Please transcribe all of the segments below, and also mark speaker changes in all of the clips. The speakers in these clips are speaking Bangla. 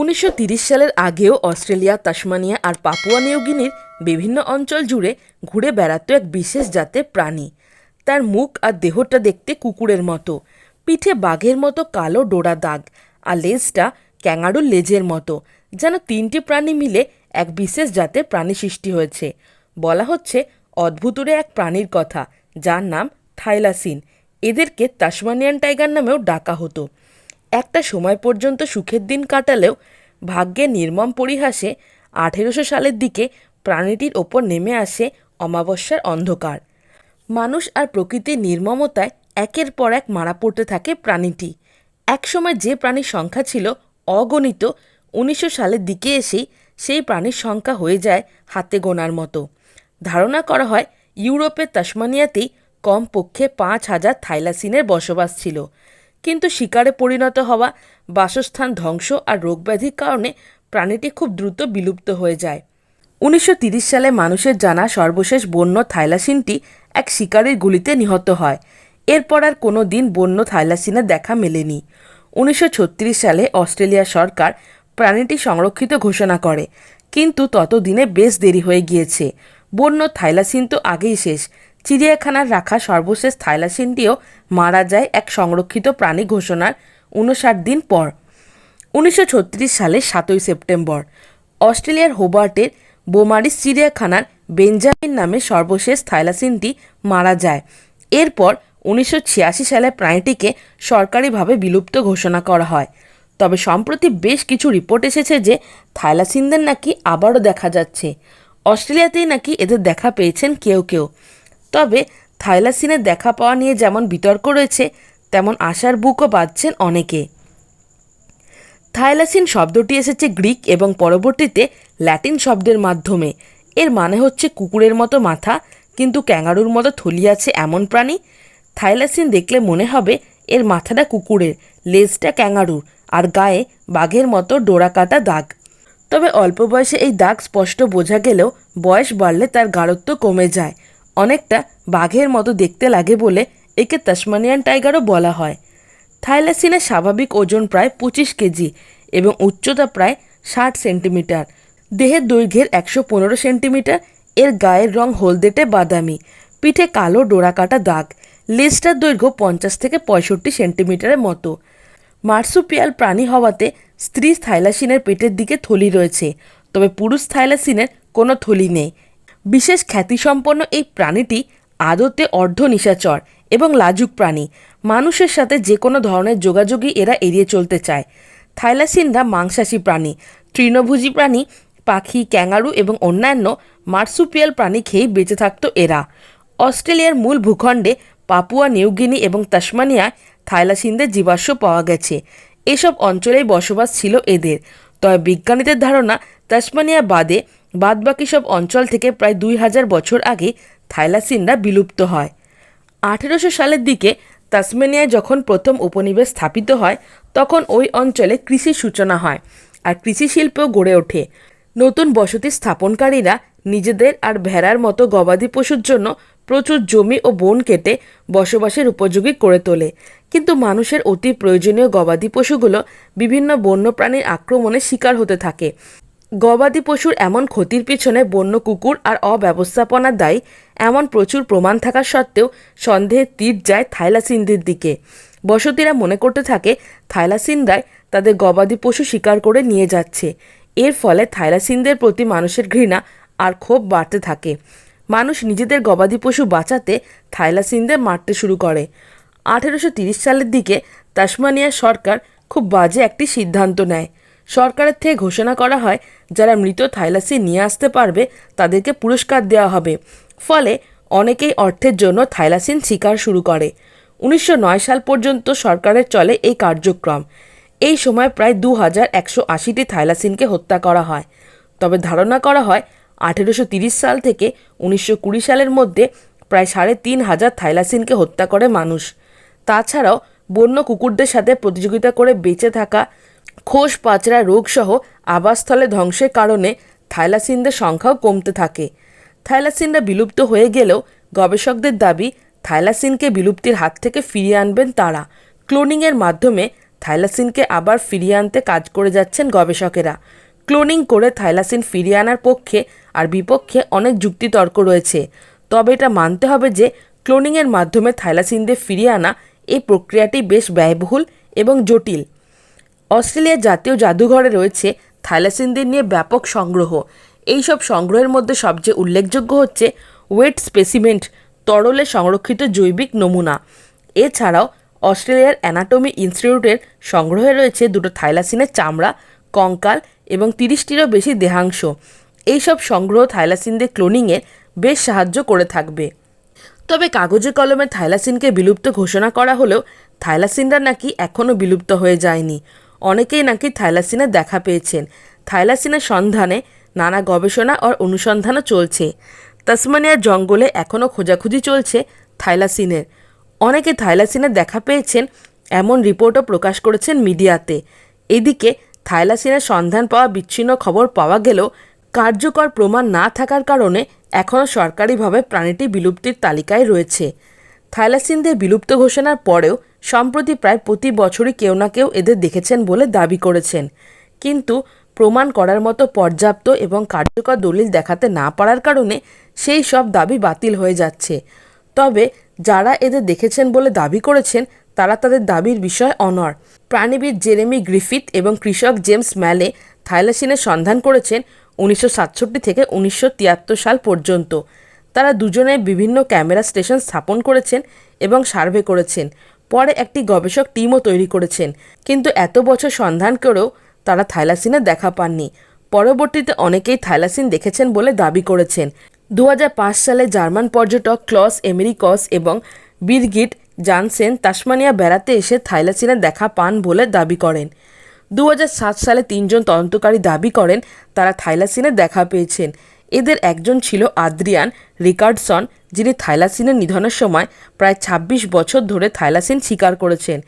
Speaker 1: উনিশশো সালের আগেও অস্ট্রেলিয়া, তাসমানিয়া আর পাপুয়া নিউগিনির বিভিন্ন অঞ্চল জুড়ে ঘুরে বেড়াতো এক বিশেষ জাতের প্রাণী। তার মুখ আর দেহটা দেখতে কুকুরের মতো। পিঠে বাঘের মতো কালো ডোরা দাগ আর লেজটা ক্যাঙারুর লেজের মতো, যেন তিনটি প্রাণী মিলে এক বিশেষ জাতের প্রাণী সৃষ্টি হয়েছে। বলা হচ্ছে, অদ্ভুতুরে এক প্রাণীর কথা, যার নাম থাইলাসিন। এদেরকে তাসমানিয়ান টাইগার নামেও ডাকা হতো। একটা সময় পর্যন্ত সুখের দিন কাটালেও ভাগ্যের নির্মম পরিহাসে আঠেরোশো সালের দিকে প্রাণীটির ওপর নেমে আসে অমাবস্যার অন্ধকার। মানুষ আর প্রকৃতির নির্মমতায় একের পর এক মারা পড়তে থাকে প্রাণীটি। একসময় যে প্রাণীর সংখ্যা ছিল অগণিত, উনিশশো সালের দিকে এসেই সেই প্রাণীর সংখ্যা হয়ে যায় হাতে গোনার মতো। ধারণা করা হয়, ইউরোপের তাসমানিয়াতেই কমপক্ষে পাঁচ হাজার থাইলাসিনের বসবাস ছিল। কিন্তু শিকারে পরিণত হওয়া বাসস্থান ধ্বংস আর রোগব্যাধির কারণে প্রাণীটি খুব দ্রুত বিলুপ্ত হয়ে যায়। উনিশশো সালে মানুষের জানা সর্বশেষ বন্য থাইলাসিনটি এক শিকারের গুলিতে নিহত হয়। এরপর আর কোনো দিন বন্য থাইলাসিনের দেখা মেলেনি। উনিশশো ছত্রিশ সালে অস্ট্রেলিয়া সরকার প্রাণীটি সংরক্ষিত ঘোষণা করে, কিন্তু ততদিনে বেশ দেরি হয়ে গিয়েছে। বন্য থাইলাসিন তো আগেই শেষ চিড়িয়াখানার রাখা সর্বশেষ থাইলাসিনটিও মারা যায় এক সংরক্ষিত প্রাণী ঘোষণার উনষাট দিন পর। উনিশশো সালে সাতই সেপ্টেম্বর। অস্ট্রেলিয়ার হোবার্টের বোমারিস চিড়িয়াখানার বেঞ্জামিন নামে সর্বশেষ থাইলাসিনটি মারা যায়। এরপর উনিশশো ছিয়াশি সালে প্রাণীটিকে সরকারিভাবে বিলুপ্ত ঘোষণা করা হয়। তবে সম্প্রতি বেশ কিছু রিপোর্ট এসেছে যে থাইলাসিনদের নাকি আবারও দেখা যাচ্ছে। অস্ট্রেলিয়াতেই নাকি এদের দেখা পেয়েছেন কেউ কেউ। তবে থাইলাসিনের দেখা পাওয়া নিয়ে যেমন বিতর্ক রয়েছে, তেমন আশার বুকও বাঁধছেন অনেকে। থাইলাসিন শব্দটি এসেছে গ্রিক এবং পরবর্তীতে ল্যাটিন শব্দের মাধ্যমে। এর মানে হচ্ছে কুকুরের মতো মাথা, কিন্তু ক্যাঙ্গারুর মতো থলি আছে এমন প্রাণী। থাইলাসিন দেখলে মনে হবে এর মাথাটা কুকুরের, লেজটা ক্যাঙ্গারুর, আর গায়ে বাঘের মতো ডোরা কাটা দাগ। তবে অল্প বয়সে এই দাগ স্পষ্ট বোঝা গেলেও বয়স বাড়লে তার গাঢ়ত্ব কমে যায়। অনেকটা বাঘের মতো দেখতে লাগে বলে একে তাসমানিয়ান টাইগারও বলা হয়। থাইলাসিনের স্বাভাবিক ওজন প্রায় পঁচিশ কেজি এবং উচ্চতা প্রায় ষাট সেন্টিমিটার। দেহের দৈর্ঘ্যের একশো পনেরো সেন্টিমিটার। এর গায়ের রং হলদেটে বাদামি। পিঠে কালো ডোরাকাটা দাগ। লেজটার দৈর্ঘ্য পঞ্চাশ থেকে পঁয়ষট্টি সেন্টিমিটারের মতো। মার্সুপিয়াল প্রাণী হওয়াতে স্ত্রী থাইলাসিনের পেটের দিকে থলি রয়েছে, তবে পুরুষ থাইলাসিনের কোনো থলি নেই। বিশেষ খ্যাতিসম্পন্ন এই প্রাণীটি আদতে অর্ধ নিশাচর এবং লাজুক প্রাণী। মানুষের সাথে যে কোনো ধরনের যোগাযোগই এরা এড়িয়ে চলতে চায়। থাইলাসিনরা মাংসাশী প্রাণী, তৃণভোজী প্রাণী, পাখি, ক্যাঙ্গারু এবং অন্যান্য মার্সুপিয়াল প্রাণী খেয়েই বেঁচে থাকত এরা। অস্ট্রেলিয়ার মূল ভূখণ্ডে পাপুয়া নিউগিনি এবং তাসমানিয়ায় থাইলাসিনদের জীবাশ্ম পাওয়া গেছে। এসব অঞ্চলেই বসবাস ছিল এদের। তবে বিজ্ঞানীদের ধারণা, তাসমানিয়া বাদে বাদবাকি সব অঞ্চল থেকে প্রায় দুই হাজার বছর আগে থাইলাসিনরা বিলুপ্ত হয়। আঠেরোশো সালের দিকে তাসমেনিয়ায় যখন প্রথম উপনিবেশ স্থাপিত হয়, তখন ওই অঞ্চলে কৃষির সূচনা হয় আর কৃষি শিল্পও গড়ে ওঠে। নতুন বসতি স্থাপনকারীরা নিজেদের আর ভেড়ার মতো গবাদি পশুর জন্য প্রচুর জমি ও বন কেটে বসবাসের উপযোগী করে তোলে। কিন্তু মানুষের অতি প্রয়োজনীয় গবাদি পশুগুলো বিভিন্ন বন্যপ্রাণীর আক্রমণে শিকার হতে থাকে। গবাদি পশুর এমন ক্ষতির পিছনে বন্য কুকুর আর অব্যবস্থাপনার দায়ী এমন প্রচুর প্রমাণ থাকা সত্ত্বেও সন্দেহের তীর যায় থাইলাসিনদের দিকে। বসতিরা মনে করতে থাকে থাইলাসিনরাই তাদের গবাদি পশু শিকার করে নিয়ে যাচ্ছে। এর ফলে থাইলাসিনদের প্রতি মানুষের ঘৃণা আর ক্ষোভ বাড়তে থাকে। মানুষ নিজেদের গবাদি পশু বাঁচাতে থাইলাসিনদের মারতে শুরু করে। আঠেরোশো সালের দিকে তাসমানিয়া সরকার খুব বাজে একটি সিদ্ধান্ত নেয়। সরকারের থেকে ঘোষণা করা হয়, যারা মৃত থাইলাসিন নিয়ে আসতে পারবে, তাদেরকে পুরস্কার দেওয়া হবে। ফলে অনেকেই অর্থের জন্য থাইলাসিন শিকার শুরু করে। উনিশশো নয় সাল পর্যন্ত সরকারের চলে এই কার্যক্রম। এই সময় প্রায় দু হাজার একশো আশিটি থাইলাসিনকে হত্যা করা হয়। তবে ধারণা করা হয়, আঠেরোশো সাল থেকে উনিশশো কুড়ি সালের মধ্যে প্রায় সাড়ে তিন হাজার থাইলাসিনকে হত্যা করে মানুষ। তাছাড়াও বন্য কুকুরদের সাথে প্রতিযোগিতা করে বেঁচে থাকা খোস পাচরা রোগসহ আবাসস্থলে ধ্বংসের কারণে থাইলাসিনদের সংখ্যাও কমতে থাকে। থাইলাসিনরা বিলুপ্ত হয়ে গেলেও গবেষকদের দাবি, থাইলাসিনকে বিলুপ্তির হাত থেকে ফিরিয়ে আনবেন তারা। ক্লোনিংয়ের মাধ্যমে থাইলাসিনকে আবার ফিরিয়ে আনতে কাজ করে যাচ্ছেন গবেষকেরা। ক্লোনিং করে থাইলাসিন ফিরিয়ে আনার পক্ষে আর বিপক্ষে অনেক যুক্তিতর্ক রয়েছে। তবে এটা মানতে হবে যে, ক্লোনিংয়ের মাধ্যমে থাইলাসিনদের ফিরিয়ে আনা এই প্রক্রিয়াটি বেশ ব্যয়বহুল এবং জটিল। অস্ট্রেলিয়ার জাতীয় জাদুঘরে রয়েছে থাইলাসিনদের নিয়ে ব্যাপক সংগ্রহ। এই সব সংগ্রহের মধ্যে সবচেয়ে উল্লেখযোগ্য হচ্ছে ওয়েট স্পেসিমেন্ট, তরলে সংরক্ষিত জৈবিক নমুনা। এছাড়াও অস্ট্রেলিয়ার অ্যানাটমি ইনস্টিটিউটের সংগ্রহে রয়েছে দুটো থাইলাসিনের চামড়া, কঙ্কাল এবং তিরিশটিরও বেশি দেহাংশ। এইসব সংগ্রহ থাইলাসিনদের ক্লোনিংয়ে বেশ সাহায্য করে থাকবে। তবে কাগজে কলমে থাইলাসিনকে বিলুপ্ত ঘোষণা করা হলেও থাইলাসিনরা নাকি এখনও বিলুপ্ত হয়ে যায়নি। অনেকেই নাকি থাইলাসিনের দেখা পেয়েছেন। থাইলাসিনের সন্ধানে নানা গবেষণা আর অনুসন্ধানও চলছে। তাসমানিয়ার জঙ্গলে এখনও খোঁজাখুঁজি চলছে থাইলাসিনের। অনেকে থাইলাসিনের দেখা পেয়েছেন এমন রিপোর্টও প্রকাশ করেছেন মিডিয়াতে। এদিকে থাইলাসিনের সন্ধান পাওয়া বিচ্ছিন্ন খবর পাওয়া গেলেও কার্যকর প্রমাণ না থাকার কারণে এখনও সরকারিভাবে প্রাণীটি বিলুপ্তির তালিকায় রয়েছে। থাইলাসিনদের বিলুপ্ত ঘোষণার পরেও সম্প্রতি প্রায় প্রতি বছরই কেউ না কেউ এদের দেখেছেন বলে দাবি করেছেন। কিন্তু প্রমাণ করার মতো পর্যাপ্ত এবং কার্যকর দলিল দেখাতে না পারার কারণে সেই সব দাবি বাতিল হয়ে যাচ্ছে। তবে যারা এদের দেখেছেন বলে দাবি করেছেন, তারা তাদের দাবির বিষয় অনর প্রাণীবিদ জেরেমি গ্রিফিথ এবং কৃষক জেমস ম্যালে থাইলাসিনের সন্ধান করেছেন উনিশশো সাতষট্টি থেকে উনিশশো তিয়াত্তর সাল পর্যন্ত। তারা দুজনে বিভিন্ন ক্যামেরা স্টেশন স্থাপন করেছেন এবং সার্ভে করেছেন। পরে একটি গবেষক টিমও তৈরি করেছেন। কিন্তু এত বছর সন্ধান করেও তারা থাইলাসিনের দেখা পাননি। পরবর্তীতে অনেকেই থাইলাসিন দেখেছেন বলে দাবি করেছেন। দু হাজার পাঁচ সালে জার্মান পর্যটক ক্লস এমেরিকস এবং বিরগিট জানসেন তাসমানিয়া বেড়াতে এসে থাইলাসিনের দেখা পান বলে দাবি করেন। দু হাজার সাত সালে তিনজন তদন্তকারী দাবি করেন, তারা থাইলাসিনের দেখা পেয়েছেন। এদের একজন ছিল আদ্রিয়ান রিকার্ডসন, যিনি থাইলাসিনের নিধনের সময় প্রায় ২৬ বছর ধরে থাইলাসিন শিকার করেছেন।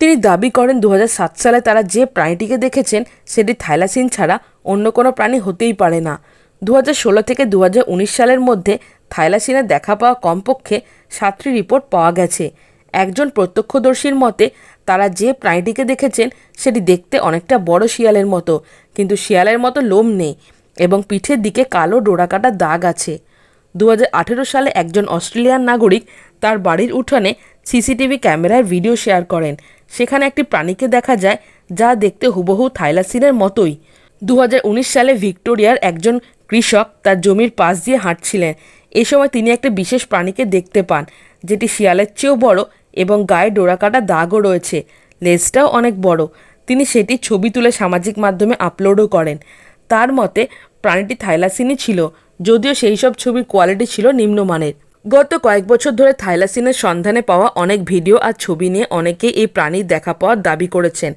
Speaker 1: তিনি দাবি করেন দু হাজার সাত সালে তারা যে প্রাণীটিকে দেখেছেন, সেটি থাইলাসিন ছাড়া অন্য কোনো প্রাণী হতেই পারে না। দু হাজার ষোলো থেকে দু হাজার উনিশ সালের মধ্যে থাইলাসিনের দেখা পাওয়া কমপক্ষে সাতটি রিপোর্ট পাওয়া গেছে। একজন প্রত্যক্ষদর্শীর মতে, তারা যে প্রাণীটিকে দেখেছেন, সেটি দেখতে অনেকটা বড় শিয়ালের মতো, কিন্তু শিয়ালের মতো লোম নেই। এবং পিঠের দিকে কালো ডোরাকাটা দাগ আছে। দু হাজার আঠেরো সালে একজন অস্ট্রেলিয়ান নাগরিক তার বাড়ির উঠানে সিসিটিভি ক্যামেরায় ভিডিও শেয়ার করেন। সেখানে একটি প্রাণীকে দেখা যায় যা দেখতে হুবহু থাইলাসিনের মতোই। দু হাজার উনিশ সালে ভিক্টোরিয়ার একজন কৃষক তার জমির পাশ দিয়ে হাঁটছিলেন। এ সময় তিনি একটা বিশেষ প্রাণীকে দেখতে পান, যেটি শিয়ালের চেয়েও বড় এবং গায়ে ডোরাকাটা দাগও রয়েছে। লেজটাও অনেক বড়। তিনি সেটি ছবি তুলে সামাজিক মাধ্যমে আপলোডও করেন। তার মতে প্রাণীটি থাইলাসিনই ছিল, যদিও সেই সব ছবির কোয়ালিটি ছিল নিম্নমানের। গত কয়েক বছর ধরে থাইলাসিনের সন্ধানে পাওয়া অনেক ভিডিও আর ছবি নিয়ে অনেকেই এই প্রাণীর দেখা পাওয়ার দাবি করেছেন।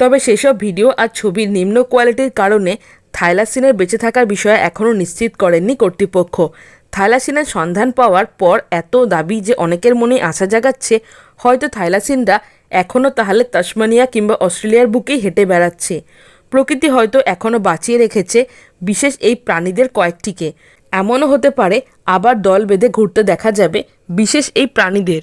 Speaker 1: তবে সেসব ভিডিও আর ছবির নিম্ন কোয়ালিটির কারণে থাইলাসিনের বেঁচে থাকার বিষয়ে এখনও নিশ্চিত করেননি কর্তৃপক্ষ। থাইলাসিনের সন্ধান পাওয়ার পর এত দাবি যে অনেকের মনে আশা জাগাচ্ছে, হয়তো থাইলাসিনরা এখনও তাহলে তাসমানিয়া কিংবা অস্ট্রেলিয়ার বুকেই হেঁটে বেড়াচ্ছে। প্রকৃতি হয়তো এখনও বাঁচিয়ে রেখেছে বিশেষ এই প্রাণীদের কয়েকটিকে। এমনও হতে পারে আবার দল বেঁধে ঘুরতে দেখা যাবে বিশেষ এই প্রাণীদের।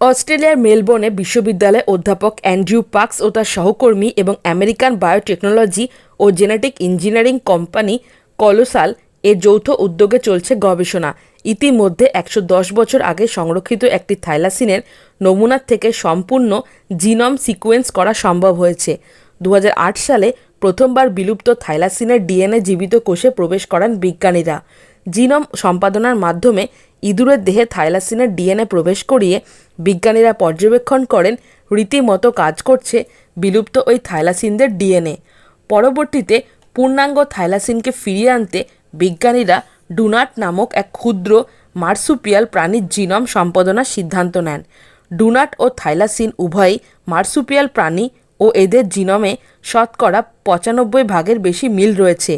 Speaker 1: অস্ট্রেলিয়ার মেলবোর্নে বিশ্ববিদ্যালয়ের অধ্যাপক অ্যান্ড্রিউ পার্কস ও তার সহকর্মী এবং আমেরিকান বায়োটেকনোলজি ও জেনেটিক ইঞ্জিনিয়ারিং কোম্পানি কলোসাল এর যৌথ উদ্যোগে চলছে গবেষণা। ইতিমধ্যে একশো দশ বছর আগে সংরক্ষিত একটি থাইলাসিনের নমুনার থেকে সম্পূর্ণ জিনম সিকোয়েন্স করা সম্ভব হয়েছে। দু হাজার আট সালে প্রথমবার বিলুপ্ত থাইলাসিনের ডিএনএ জীবিত কোষে প্রবেশ করান বিজ্ঞানীরা। জিনম সম্পাদনার মাধ্যমে ইঁদুরের দেহে থাইলাসিনের ডিএনএ প্রবেশ করিয়ে বিজ্ঞানীরা পর্যবেক্ষণ করেন, রীতিমতো কাজ করছে বিলুপ্ত ওই থাইলাসিনদের ডিএনএ। পরবর্তীতে পূর্ণাঙ্গ থাইলাসিনকে ফিরিয়ে আনতে বিজ্ঞানীরা ডুনাট নামক এক ক্ষুদ্র মার্সুপিয়াল প্রাণীর জিনম সম্পাদনার সিদ্ধান্ত নেন। ডুনাট ও থাইলাসিন উভয়ই মার্সুপিয়াল প্রাণী ও এদের জিনমে শতকরা পঁচানব্বই ভাগের বেশি মিল রয়েছে।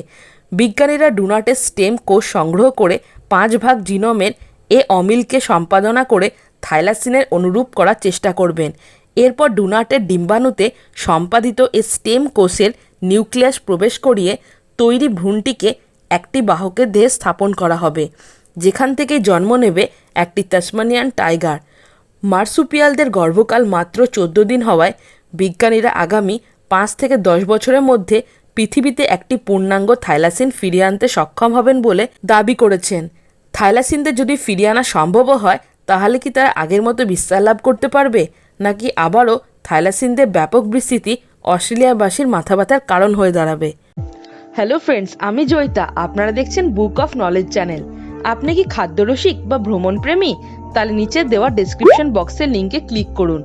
Speaker 1: বিজ্ঞানীরা ডুনাটের স্টেম কোষ সংগ্রহ করে পাঁচ ভাগ জিনোমের এ অমিলকে সম্পাদনা করে থাইলাসিনের অনুরূপ করার চেষ্টা করবেন। এরপর ডুনাটের ডিম্বাণুতে সম্পাদিত এ স্টেম কোষের নিউক্লিয়াস প্রবেশ করিয়ে তৈরি ভ্রূণটিকে একটি বাহকের দেহে স্থাপন করা হবে, যেখান থেকে জন্ম নেবে একটি তাসমানিয়ান টাইগার। মার্সুপিয়ালদের গর্ভকাল মাত্র চোদ্দ দিন হওয়ায় বিজ্ঞানীরা আগামী পাঁচ থেকে দশ বছরের মধ্যে পৃথিবীতে একটি পূর্ণাঙ্গ থাইলাসিন ফিরিয়ে আনতে সক্ষম হবেন বলে দাবি করেছেন। থাইলাসিনদের যদি ফিরিয়ে আনা সম্ভবও হয়, তাহলে কি তারা আগের মতো বিস্তার লাভ করতে পারবে? নাকি আবারও থাইলাসিনদের ব্যাপক বিস্তৃতি অস্ট্রেলিয়াবাসীর মাথা ব্যথার কারণ হয়ে দাঁড়াবে? হ্যালো ফ্রেন্ডস আমি জয়িতা। আপনারা দেখছেন বুক অফ নলেজ চ্যানেল আপনি কি খাদ্যরসিক বা ভ্রমণপ্রেমী? তাহলে নিচে দেওয়া ডেসক্রিপশন বক্সের লিঙ্কে ক্লিক করুন।